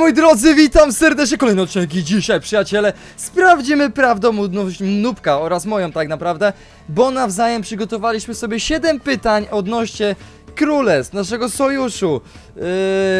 moi drodzy, witam serdecznie, kolejny odcinek i dzisiaj, przyjaciele, sprawdzimy prawdomówność Nubka oraz moją tak naprawdę, bo nawzajem przygotowaliśmy sobie 7 pytań odnośnie królestw, naszego sojuszu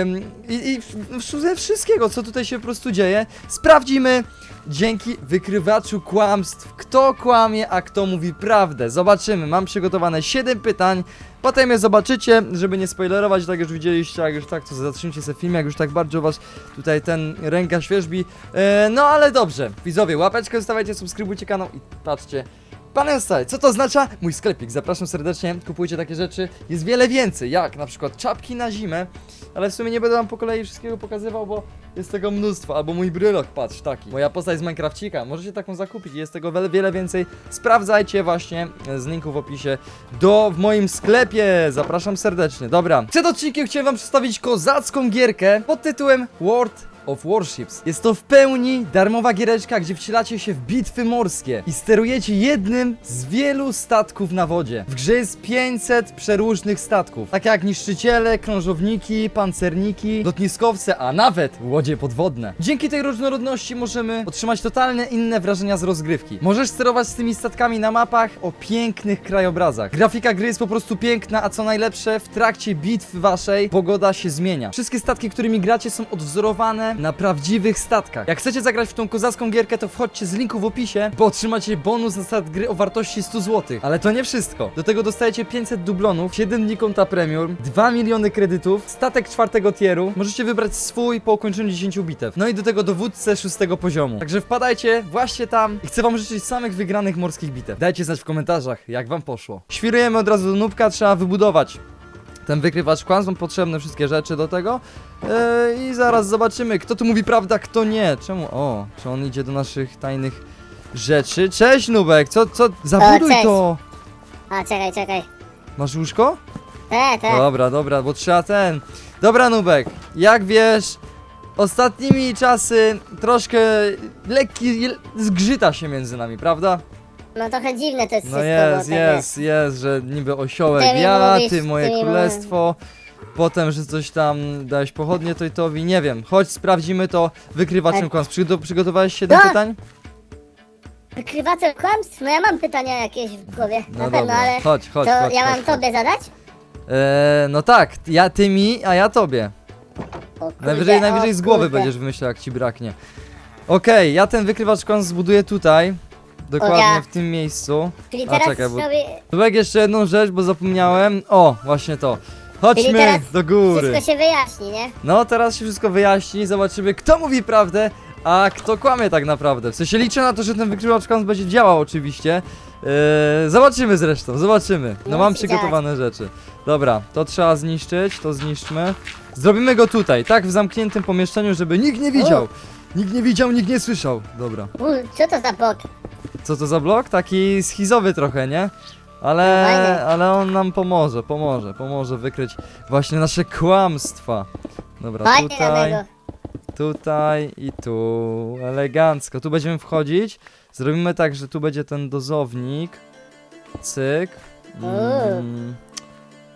Ym, i, i ze wszystkiego, co tutaj się po prostu dzieje. Sprawdzimy dzięki wykrywaczu kłamstw, kto kłamie, a kto mówi prawdę. Zobaczymy, mam przygotowane 7 pytań, Potem je zobaczycie, żeby nie spoilerować, tak już widzieliście, jak już tak, to zatrzymcie sobie film, jak już tak bardzo was tutaj ten ręka świeżbi. E, no ale dobrze, widzowie, łapeczkę zostawiajcie, subskrybujcie kanał i patrzcie. Pane stary, co to oznacza? Mój sklepik, zapraszam serdecznie, kupujcie takie rzeczy. Jest wiele więcej, jak na przykład czapki na zimę, ale w sumie nie będę wam po kolei wszystkiego pokazywał, bo jest tego mnóstwo. Albo mój brylok, patrz, taki. Moja postać z Minecrafcika, możecie taką zakupić, jest tego wiele, wiele więcej. Sprawdzajcie właśnie e, z linku w opisie do w moim sklepie. Zapraszam serdecznie. Dobra. Przed odcinkiem chciałem wam przedstawić kozacką gierkę pod tytułem World of Warships. Jest to w pełni darmowa giereczka, gdzie wcielacie się w bitwy morskie i sterujecie jednym z wielu statków na wodzie. W grze jest 500 przeróżnych statków, takie jak niszczyciele, krążowniki, pancerniki, lotniskowce, a nawet łodzie podwodne. Dzięki tej różnorodności możemy otrzymać totalnie inne wrażenia z rozgrywki. Możesz sterować z tymi statkami na mapach o pięknych krajobrazach. Grafika gry jest po prostu piękna, a co najlepsze, w trakcie bitwy waszej pogoda się zmienia. Wszystkie statki, którymi gracie są odwzorowane na prawdziwych statkach. Jak chcecie zagrać w tą kozacką gierkę, to wchodźcie z linku w opisie, bo otrzymacie bonus na start gry o wartości 100 zł. Ale to nie wszystko. Do tego dostajecie 500 dublonów, 7 dni konta premium, 2 miliony kredytów, statek czwartego tieru. Możecie wybrać swój po ukończeniu 10 bitew. No i do tego dowódcę szóstego poziomu. Także wpadajcie właśnie tam i chcę wam życzyć samych wygranych morskich bitew. Dajcie znać w komentarzach, jak wam poszło. Świrujemy od razu do nubka, trzeba wybudować ten wykrywacz kłamstw, są potrzebne wszystkie rzeczy do tego. Yy, I zaraz zobaczymy, kto tu mówi prawda, kto nie. Czemu? O, czy on idzie do naszych tajnych rzeczy? Cześć, Nubek, co, co? Zabuduj cześć. to! A, czekaj, czekaj. Masz łóżko? Te, te. Dobra, dobra, bo trzeba ten. Dobra, Nubek, jak wiesz, ostatnimi czasy troszkę lekki zgrzyta się między nami, prawda? No trochę dziwne to jest No wszystko, jest, bo tak jest, jest, że niby osiołek Ty mi ja, mówisz, ty moje mi królestwo. Potem, że coś tam dałeś pochodnie Tojtowi, nie wiem. Chodź, sprawdzimy to wykrywaczem Tak. kłamstw. Przygo przygotowałeś się do No. pytań? Wykrywacze kłamstw? No ja mam pytania jakieś w głowie, No na dobra, pewno, ale chodź, chodź, to chodź. ja chodź, mam chodź. tobie zadać? Eee, no tak, ja ty mi, a ja tobie. O kurde, Najwyżej, o najwyżej z głowy kurde. będziesz wymyślał, jak ci braknie. Okej, ja ten wykrywacz kłamstw zbuduję tutaj. Dokładnie w tym miejscu. Czyli A, teraz czekaj, bo- sobie jeszcze jedną rzecz, bo zapomniałem. O, właśnie to. Chodźmy teraz do góry. wszystko się wyjaśni, nie? No, teraz się wszystko wyjaśni, zobaczymy kto mówi prawdę, a kto kłamie tak naprawdę. W sensie liczę na to, że ten wykrywacz kłamstw będzie działał oczywiście. Eee, zobaczymy zresztą, zobaczymy. No mam przygotowane rzeczy. Dobra, to trzeba zniszczyć, to zniszczmy. Zrobimy go tutaj, tak w zamkniętym pomieszczeniu, żeby nikt nie widział. Nikt nie widział, nikt nie słyszał. Dobra. U, co to za bot? Co to za blok? Taki schizowy trochę, nie? No Ale, fajnie. ale on nam pomoże, pomoże, pomoże wykryć właśnie nasze kłamstwa. Dobra, Fajnie na tutaj, tutaj i tu, elegancko. Tu będziemy wchodzić. Zrobimy tak, że tu będzie ten dozownik. Cyk. Mm,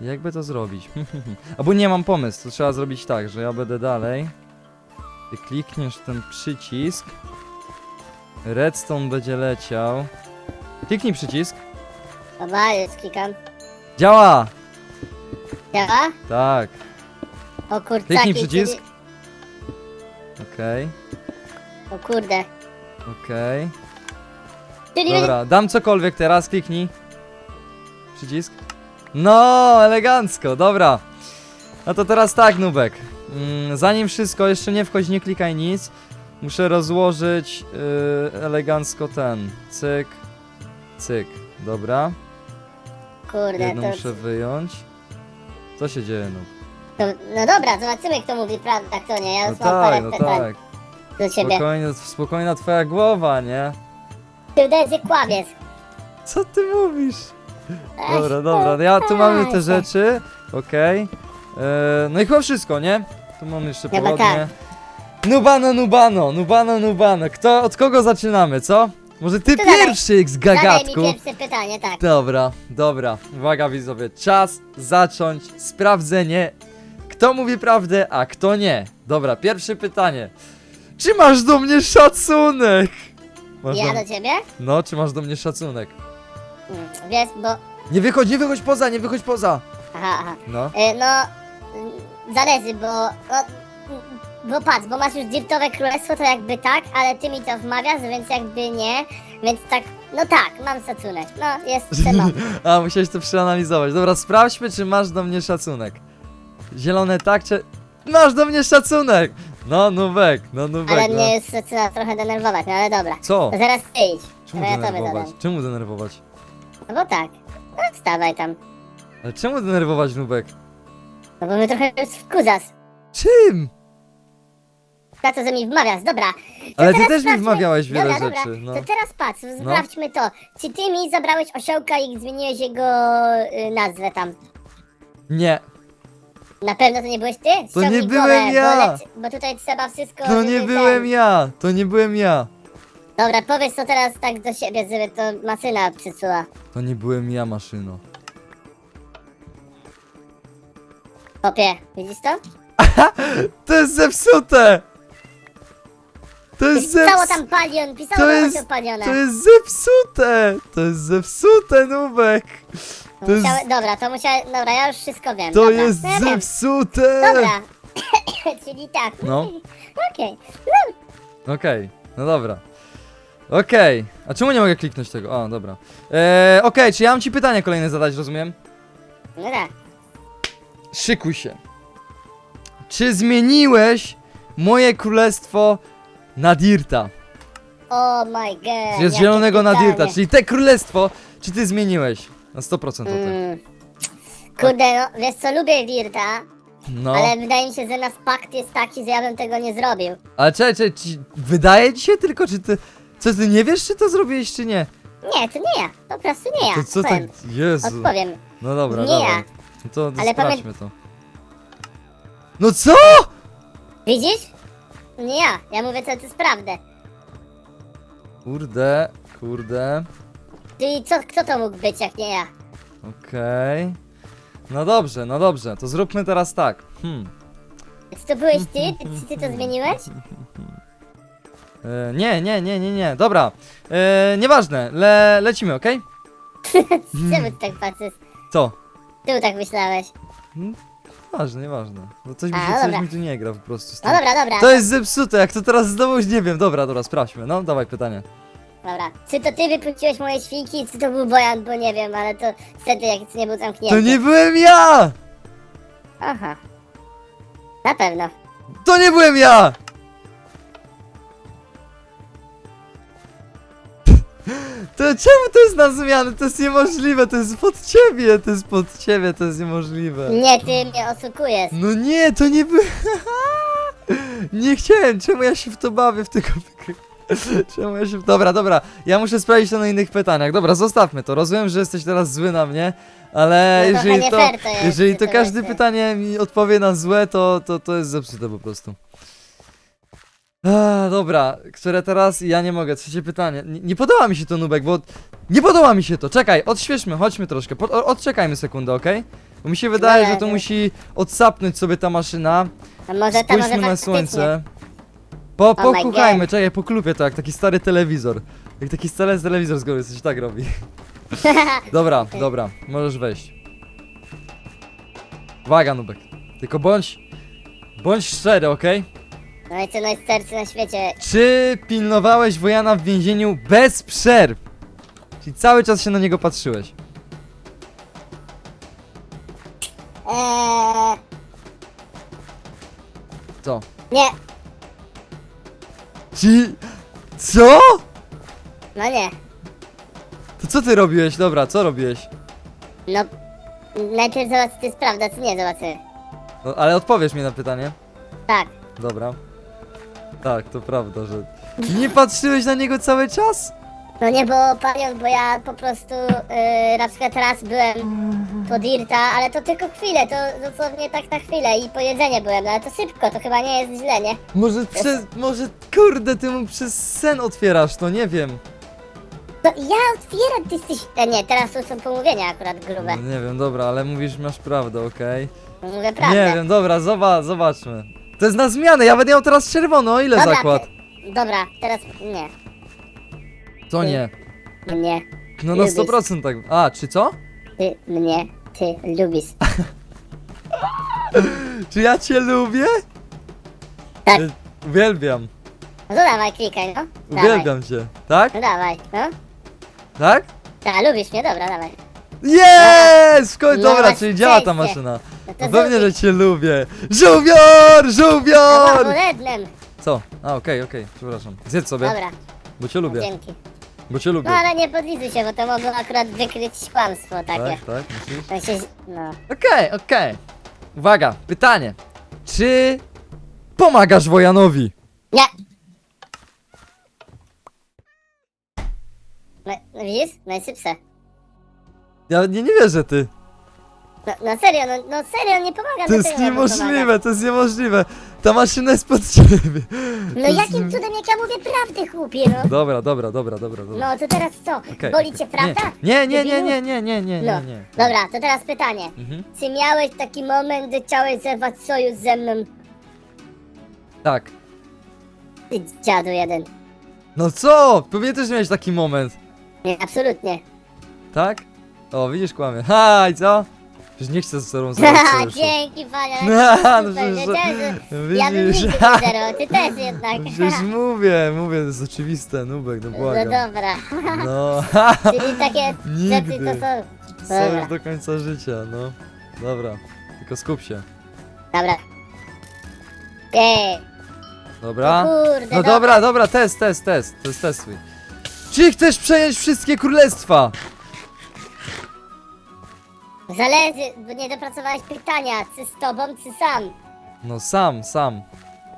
jakby to zrobić? Albo nie mam pomysł, to trzeba zrobić tak, że ja będę dalej. Ty klikniesz ten przycisk. Redstone będzie leciał. Kliknij przycisk. Dobra, już klikam. Działa! Działa? Tak, O kurczaki, Kliknij przycisk. czyli- okej, O kurde. okej. Czyli Dobra, dam cokolwiek teraz, kliknij. Przycisk. No, elegancko, dobra. No to teraz tak, Nubek. Mm, zanim wszystko, jeszcze nie wchodź, nie klikaj nic. Muszę rozłożyć yy, elegancko ten. Cyk, cyk. Dobra, Kurde, jedno to, muszę wyjąć. Co się dzieje, Nub? to... No dobra, zobaczymy kto mówi prawdę, kto nie. Ja No już mam tak, parę no pytań tak. do ciebie. Spokojnie, spokojna twoja głowa, nie? Ty że kłamiesz. Co ty mówisz? Ech, Dobra, dobra, ja tu mamy te rzeczy, okej. E, No i chyba wszystko, nie? Tu mamy jeszcze Chyba pochodnie. Nubano, Nubano, Nubano, Nubano. Kto, od kogo zaczynamy, co? Może ty To dawaj. pierwszy, z Zadaj mi pierwsze pytanie, tak. Dobra, dobra. Uwaga widzowie, czas zacząć sprawdzenie, Kto mówi prawdę, a kto nie? Dobra, pierwsze pytanie. Czy masz do mnie szacunek? Masz Ja do... do ciebie? No, czy masz do mnie szacunek? Mm, Wiesz, bo... Nie wychodź, nie wychodź poza, nie wychodź poza! Aha, aha. No. E, no... Zależy, bo... No, bo patrz, bo masz już dirtowe królestwo, to jakby tak, ale ty mi to wmawiasz, więc jakby nie. Więc tak, no tak, mam szacunek. No, jest trzeba. A, musiałeś to przeanalizować. Dobra, sprawdźmy, czy masz do mnie szacunek. Zielone tak, czy... Masz do mnie szacunek! No, nubek, no nubek, Ale no. mnie już zaczyna trochę denerwować, no ale dobra. Co? To zaraz ty idź. Czemu to ja tobie denerwować? Czemu denerwować? No bo tak. No wstawaj tam. Ale czemu denerwować, nubek? No bo my trochę już wkuzasz. Czym? Na to, że mi wmawiasz, dobra. To Ale ty teraz też mi sprawdźmy- wmawiałeś wiele dobra, rzeczy, Dobra, no. to teraz patrz, sprawdźmy to. Czy ty mi zabrałeś osiołka i zmieniłeś jego y, nazwę tam? Nie, Na pewno to nie byłeś ty? To nie byłem głowę, ja. Bo, lec- bo tutaj trzeba wszystko... to nie żeby byłem ten- ja, to nie byłem ja. Dobra, powiedz to teraz tak do siebie, żeby to maszyna przysuła. To nie byłem ja, maszyno. Popie, widzisz to? To jest zepsute! To jest Pisało zepsute! tam palion, pisało To tam jest- paliona. To jest zepsute! To jest zepsute, nubek! To to jest- musiały, Dobra, to musiałem... Dobra, ja już wszystko wiem. To dobra, jest no ja wiem. zepsute! Dobra. Czyli tak. No. Okej. Okej, no dobra. Okej, a czemu nie mogę kliknąć tego? O, dobra. Eee, Okej, czy ja mam ci pytanie kolejne zadać, rozumiem? No tak. Szykuj się. Czy zmieniłeś moje królestwo na Dirta? Oh my god. Czyli z jakie zielonego na pytanie. Dirta, czyli te królestwo, czy ty zmieniłeś? Na 100% o tym. Mm. Kurde, no wiesz co, lubię Dirta, No, ale wydaje mi się, że nasz pakt jest taki, że ja bym tego nie zrobił. ale czekaj, czekaj, ci wydaje ci się tylko, czy ty... Co, ty nie wiesz, czy to zrobiłeś, czy nie? Nie, to nie ja. Po prostu nie ja. To co tak... Powiem. Jezu. Odpowiem. No dobra, Nie dobra. ja. No to, to Ale sprawdźmy to. No co? Widzisz? Nie ja. Ja mówię co to jest prawdę. Kurde, kurde. Czyli co, kto to mógł być, jak nie ja? Okej. No dobrze, no dobrze, to zróbmy teraz tak. Hmm. Czy to byłeś ty? Ty, ty to zmieniłeś? E, nie, nie, nie, nie, nie. Dobra. E, nieważne, Le, lecimy, okej? Czemu ty tak patrzysz? Co? Ty tak myślałeś. Ważne, nieważne. No coś mi, A, się, no coś dobra. mi tu nie gra po prostu z No tym. dobra, dobra. To jest zepsute, jak to teraz znowu już nie wiem. Dobra, dobra, sprawdźmy. No, dawaj pytanie. Dobra. Czy to ty wypuściłeś moje świnki, czy to był Bojan, bo nie wiem, ale to wtedy jak nie był zamknięty. To nie byłem ja! Aha. Na pewno. To nie byłem ja! To czemu to jest na zmianę? To jest niemożliwe, to jest pod ciebie, to jest pod ciebie, to jest niemożliwe. Nie, ty mnie oszukujesz. No nie, to nie by... nie chciałem, czemu ja się w to bawię, w tego... Czemu ja się... Dobra, dobra, ja muszę sprawdzić to na innych pytaniach. Dobra, zostawmy to. Rozumiem, że jesteś teraz zły na mnie, ale No trochę jeżeli nie to... fair to jest, jeżeli to każde pytanie mi odpowie na złe, to, to, to jest zepsute po prostu. A, dobra, które teraz ja nie mogę. Trzecie pytanie. Nie, nie podoba mi się to nubek, bo nie podoba mi się to. Czekaj, odświeżmy, chodźmy troszkę. Po, o- odczekajmy sekundę, okej? Bo mi się wydaje, że to dobra. musi odsapnąć sobie ta maszyna. A może tam, może Spójrzmy na faktycznie. słońce. Po, Oh my pokuchajmy, czekaj, poklupię to jak taki stary telewizor. Jak taki stary telewizor z góry, coś tak robi. Dobra, dobra, możesz wejść. Uwaga, Nubek. Tylko bądź... Bądź szczery, okej? No i co najstarcy na świecie. Czy pilnowałeś Wojana w więzieniu bez przerw? Czyli cały czas się na niego patrzyłeś. Eee, Co? nie, Ci... Co? no nie. To co ty robiłeś? Dobra, co robiłeś? No, najpierw zobacz, czy to jest prawda, czy nie, zobaczymy. No, ale odpowiesz mi na pytanie. Tak. Dobra. Tak, to prawda, że... Nie patrzyłeś na niego cały czas? No nie, bo panią, bo ja po prostu yy, na przykład raz byłem po Dirta, ale to tylko chwilę, to dosłownie tak na chwilę i po jedzenie byłem, no ale to szybko, to chyba nie jest źle, nie? Może przez... Może, kurde, ty mu przez sen otwierasz to, nie wiem. No ja otwieram, ty jesteś... E, nie, teraz to są pomówienia akurat grube. No, nie wiem, dobra, ale mówisz, masz prawdę, okej? Mówię prawdę. Nie wiem, dobra, zobacz, zobaczmy. To jest na zmianę, ja będę miał teraz czerwono, ile Dobra, zakład? Ty, dobra, teraz nie. To nie. Mnie. No na lubisz. 100% tak. A, czy co? Ty mnie. Ty lubisz. Czy ja cię lubię? Tak. Y, Uwielbiam. No to dawaj, klikaj, no. Dawaj. Uwielbiam cię. Tak? No dawaj, no. Tak? Tak, lubisz mnie, dobra, dawaj. Jest! W końcu, No, dobra, czyli działa ta szczęście. maszyna. No to No pewnie, że cię lubię. Żółwior! No, Żółwior! lednem. Co? A, okej, okej, przepraszam. Zjedz sobie, Dobra, bo cię lubię. dzięki. Bo cię lubię. No ale nie podlizuj się, bo to mogło akurat wykryć kłamstwo takie. Tak, tak, myślisz? To się, no. Okej, okej. Uwaga, pytanie. Czy pomagasz Wojanowi? Nie! No, no widzisz? Najszybsze. Ja nie, nie wierzę, ty. No, no serio, no, no serio, nie pomaga To jest niemożliwe, to jest niemożliwe. Ta maszyna jest pod ciebie. No jakim cudem, jak ja mówię prawdę, chłopie, no. Dobra, dobra, dobra, dobra, dobra. No to teraz co? Okej, Boli okej. cię prawda? Nie, nie, nie, nie, nie, nie, nie, No, nie, nie. dobra, to teraz pytanie. Mhm. Czy miałeś taki moment, gdy chciałeś zerwać sojusz ze mną? Tak. Ty dziadu jeden. No co? Pewnie też miałeś taki moment. Nie, absolutnie. Tak? O, widzisz, kłamie. Ha, i co? Przecież nie chcę ze sobą zrobić sojuszu. Dzięki panie. No, no super, przecież- wiedziałem, że Ja bym widzisz? nigdy nie zero, ty też jednak. No Przecież mówię, mówię, to jest oczywiste, Nubek, no No błagam. dobra. No, Czyli takie rzeczy to Nigdy. są. Sojusz Dobra, do końca życia, no. Dobra, tylko skup się. dobra. Ej, Dobra? kurde, No dobra, dobra, test, test, test, test swój. Czy chcesz przejąć wszystkie królestwa? Zależy, bo nie dopracowałeś pytania, czy z tobą, czy sam. No sam, sam.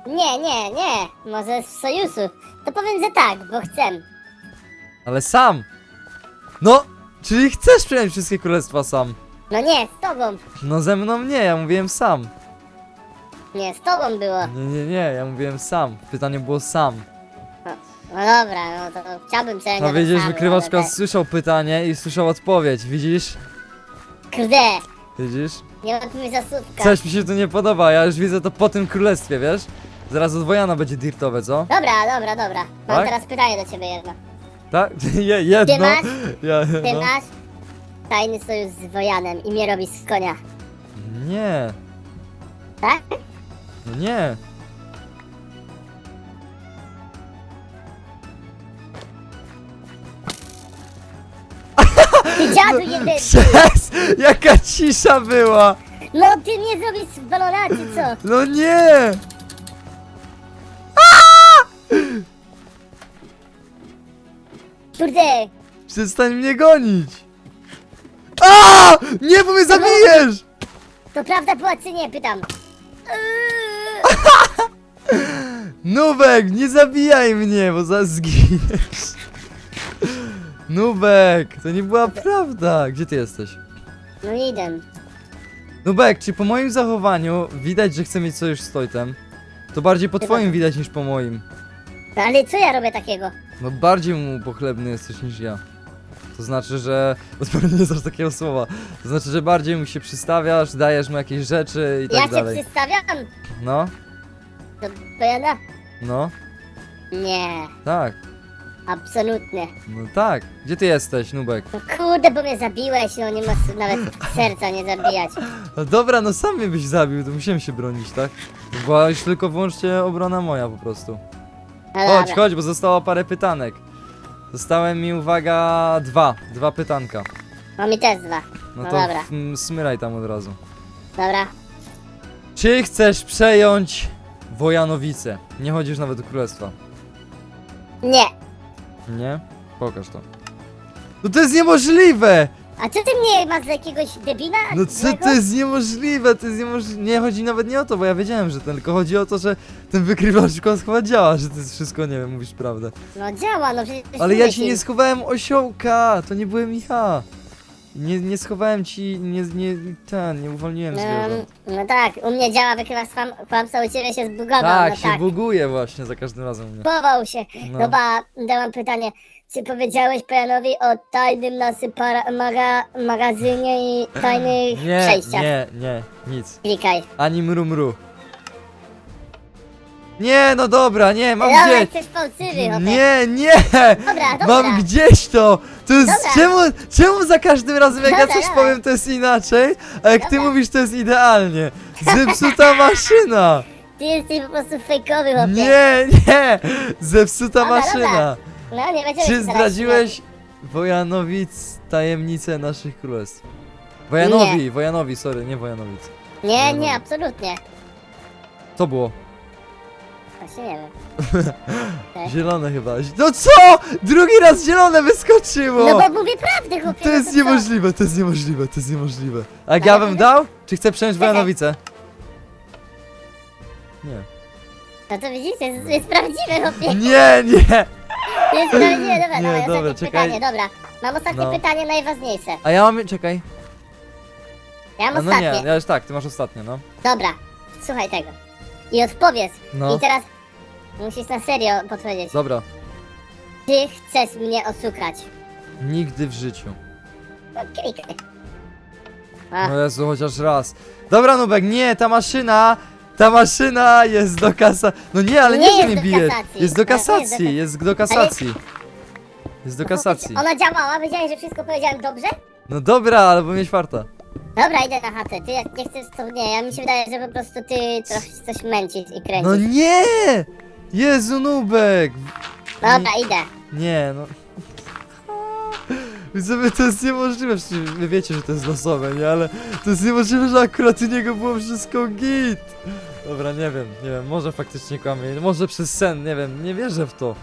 Nie, nie, nie, może z sojuszu. To powiem, że tak, bo chcę. Ale sam! No, czyli chcesz przejąć wszystkie królestwa sam? No nie, z tobą. No ze mną nie, ja mówiłem sam. Nie, z tobą było. Nie, nie, nie, ja mówiłem sam. Pytanie było sam. No dobra, no to chciałbym przejąć. No widzisz, wykrywaczka słyszał pytanie i słyszał odpowiedź, widzisz? Kurde, Widzisz? nie ma tu zasłówka. Coś mi się tu nie podoba, ja już widzę to po tym królestwie, wiesz? Zaraz od Wojana będzie dirtowe, co? Dobra, dobra, dobra. Mam Tak? teraz pytanie do ciebie jedno. Tak? Je, jedno. Ty masz? Ja, Ty no. masz tajny sojusz z Wojanem i mnie robisz z konia, Nie, tak? no nie. Ty dziadu jeden! Przez! Jaka cisza była! No ty mnie zrobisz czy co? No nie! Kurde, Przestań mnie gonić! A! Nie, bo mnie zabijesz! to prawda była czy nie? Pytam. Nubek, nie zabijaj mnie, bo zaraz zginiesz. Nubek, to nie była prawda. Gdzie ty jesteś? No idę. Nubek, czy po moim zachowaniu widać, że chcę mieć sojusz z Tojtem? To bardziej po Chyba twoim tak. widać niż po moim. No ale co ja robię takiego? No bardziej mu pochlebny jesteś niż ja. To znaczy, że... Bo nie znasz takiego słowa. To znaczy, że bardziej mu się przystawiasz, dajesz mu jakieś rzeczy i tak ja cię dalej. przedstawiam No, do Wojana? no, Nie, tak. Absolutnie. No tak. Gdzie ty jesteś, Nubek? No kurde, bo mnie zabiłeś, no nie masz nawet serca nie zabijać. No dobra, no sam mnie byś zabił, to musiałem się bronić, tak? To była już tylko wyłącznie obrona moja po prostu. No Chodź, dobra. chodź, bo zostało parę pytanek. Zostałem mi, uwaga, dwa. Dwa pytanka. Mam i też dwa. No No to dobra. mm, smyraj tam od razu. Dobra. Czy chcesz przejąć Wojanowice? Nie chodzisz nawet do królestwa. Nie. Nie? Pokaż to. No to jest niemożliwe! A co ty mnie masz za jakiegoś debila? No co złego? to jest niemożliwe? To jest niemożliwe. Nie chodzi nawet nie o to, bo ja wiedziałem, że ten, tylko chodzi o to, że ten wykrywacz chyba działa, że to jest wszystko, nie wiem, mówisz prawdę. No działa, no przecież Ale ja mówię ci nie schowałem osiołka, to nie byłem ja. Nie, nie schowałem ci, nie, nie, ten, nie uwolniłem No, zwierząt. no tak, u mnie działa wykrywasz kłam, kłamstwo, u ciebie się zbugował, Tak, no się tak. buguje właśnie za każdym razem u mnie. Się. No. Dobra, dałam pytanie. Czy powiedziałeś Pejanowi o tajnym nasy para, maga, magazynie i tajnych Nie, przejściach? nie, nie, nic. Klikaj. Ani mru mru. Nie, no dobra, nie, mam Dobra, gdzieś. jesteś fałszywy, chłopie. Nie, nie! Dobra, dobra. Mam gdzieś to! To jest. Dobra. Czemu, czemu za każdym razem jak ja Dobra, coś powiem to jest inaczej, a jak ty Dobra. mówisz to jest idealnie? Zepsuta maszyna! Ty jesteś po prostu fejkowy, chłopie. Nie, nie! Zepsuta Dobra, maszyna! No, nie będziemy Czy się zdradziłeś Wojanowic tajemnicę naszych królestw? Wojanowi, Wojanowi, sorry, nie Wojanowic. Nie, nie, absolutnie. To było. Właśnie nie wiem. Tak. Zielone chyba. No co? Drugi raz zielone wyskoczyło! No bo mówię prawdę, chłopie. To no jest co? niemożliwe, to jest niemożliwe, to jest niemożliwe. A ja bym dał? Czy chcę przejąć Czekaj. Nie. No to widzisz, to jest, prawdziwe, chłopie. Nie, nie! To jest prawdziwe, dobra, Nie, dawaj, dobra, ostatnie czekaj. pytanie, dobra. Mam ostatnie No. pytanie, najważniejsze. A ja mam, czekaj. Ja mam A no ostatnie. nie, ja już tak, ty masz ostatnie, no. Dobra, słuchaj tego. I odpowiedz. No. I teraz musisz na serio podpowiedzieć. Dobra. Ty chcesz mnie oszukać. Nigdy w życiu. Okej. A, No Jezu, chociaż raz. Dobra, Nubek, nie, ta maszyna, ta maszyna jest do kasa... No nie, ale nie, Nie że jest mnie do bije. kasacji. Jest do kasacji, kas- jest do kasacji. Jest do kasacji. Ona działała, wiedziałeś, że wszystko powiedziałem dobrze? No dobra, ale bo mieć farta. Dobra, idę na chatę. Ty jak nie chcesz, to nie. Ja mi się wydaje, że po prostu ty trochę coś męcisz i kręcisz. No nie! Jezu, Nubek! Dobra, idę. Nie, no. Widzowie, to jest niemożliwe, przecież wy wiecie, że to jest losowe, nie? Ale to jest niemożliwe, że akurat u niego było wszystko git. Dobra, nie wiem, nie wiem, może faktycznie kłamie, może przez sen, nie wiem, nie wierzę w to.